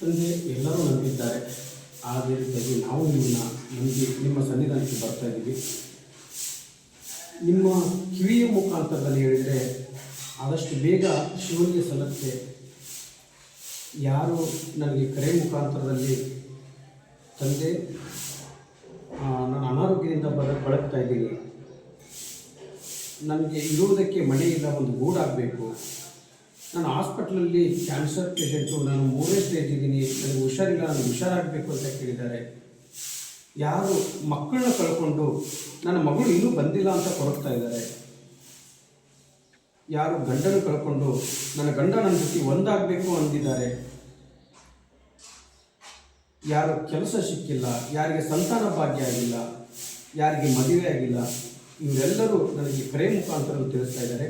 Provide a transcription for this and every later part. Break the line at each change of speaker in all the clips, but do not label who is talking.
ತಂದೆ ಎಲ್ಲರೂ ನಂಬಿದ್ದಾರೆ. ಅದೇ ರೀತಿಯಾಗಿ ನಾವು ನಿಮ್ಮನ್ನ ನಂಬಿ ನಿಮ್ಮ ಸನ್ನಿಧಾನಕ್ಕೆ ಬರ್ತಾ ಇದ್ದೀವಿ ನಿಮ್ಮ ಕಿವಿಯ ಮುಖಾಂತರದಲ್ಲಿ ಹೇಳಿದರೆ ಆದಷ್ಟು ಬೇಗ ಶಿವನಿಗೆ ಸಲ್ಲತ್ತೆ. ಯಾರು ನನಗೆ ಕರೆ ಮುಖಾಂತರದಲ್ಲಿ ತಂದೆ ನಾನು ಅನಾರೋಗ್ಯದಿಂದ ಬರ ಬಳಕ್ತಾ ಇದ್ದೀನಿ. ನನಗೆ ಇರುವುದಕ್ಕೆ ಮನೆ ಇಲ್ಲ, ಒಂದು ಗೂಡಾಗಬೇಕು. ನಾನು ಹಾಸ್ಪಿಟ್ಲಲ್ಲಿ ಕ್ಯಾನ್ಸರ್ ಪೇಷೆಂಟು, ನಾನು ಮೂರನೇ ಸ್ಟೇಜ್ ಇದ್ದೀನಿ. ನನಗೆ ಹುಷಾರಿಲ್ಲ, ನಾನು ಹುಷಾರಾಗಬೇಕು ಅಂತ ಕೇಳಿದ್ದಾರೆ. ಯಾರು ಮಕ್ಕಳನ್ನ ಕಳ್ಕೊಂಡು ನನ್ನ ಮಗಳು ಇನ್ನೂ ಬಂದಿಲ್ಲ ಅಂತ ಕೊರಗ್ತಾ ಇದ್ದಾರೆ. ಯಾರು ಗಂಡನ ಕಳ್ಕೊಂಡು ನನ್ನ ಗಂಡ ನನ್ನ ಜೊತೆ ಒಂದಾಗಬೇಕು ಅಂದಿದ್ದಾರೆ. ಯಾರು ಕೆಲಸ ಸಿಕ್ಕಿಲ್ಲ, ಯಾರಿಗೆ ಸಂತಾನ ಭಾಗ್ಯ ಆಗಿಲ್ಲ, ಯಾರಿಗೆ ಮದುವೆ ಆಗಿಲ್ಲ, ಇವರೆಲ್ಲರೂ ನನಗೆ ಕರೆ ಮುಖಾಂತರ ತಿಳಿಸ್ತಾ ಇದ್ದಾರೆ.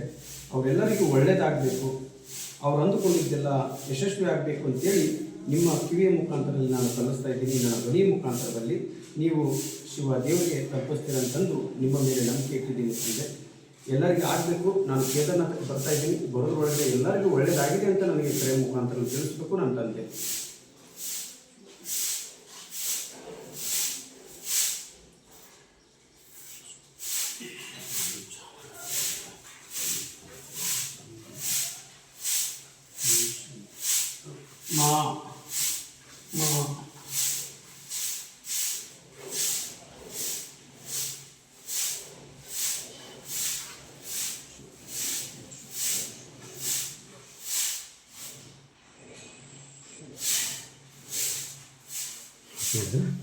ಅವರೆಲ್ಲರಿಗೂ ಒಳ್ಳೆಯದಾಗಬೇಕು ಅವ್ರು ಅಂದುಕೊಂಡಿದ್ದೆಲ್ಲ ಯಶಸ್ವಿ ಆಗಬೇಕು ಅಂತೇಳಿ ನಿಮ್ಮ ಕಿವಿಯ ಮುಖಾಂತರದಲ್ಲಿ ನಾನು ಕಲಿಸ್ತಾ ಇದ್ದೀನಿ. ನನ್ನ ಧ್ವನಿಯ ಮುಖಾಂತರದಲ್ಲಿ ನೀವು ಶಿವ ದೇವರಿಗೆ ತಪ್ಪಿಸ್ತೀರ ಅಂತಂದು ನಿಮ್ಮ ಮೇಲೆ ನಂಬಿಕೆ ಇಟ್ಟಿದ್ದೀನಿ ಇದೆ ಎಲ್ಲರಿಗೂ ಆಗಬೇಕು. ನಾನು ಕೇದಾರ್ನಾಥಕ್ಕೆ ಬರ್ತಾ ಇದ್ದೀನಿ. ಬರೋದ್ರೊಳಗೆ ಎಲ್ಲರಿಗೂ ಒಳ್ಳೆಯದಾಗಿದೆ ಅಂತ ನನಗೆ ಕರೆ ಮುಖಾಂತರ ತಿಳಿಸ್ಬೇಕು ನಾನು ತಂದೆ. Ma. Ma.
Şey Gördün mü?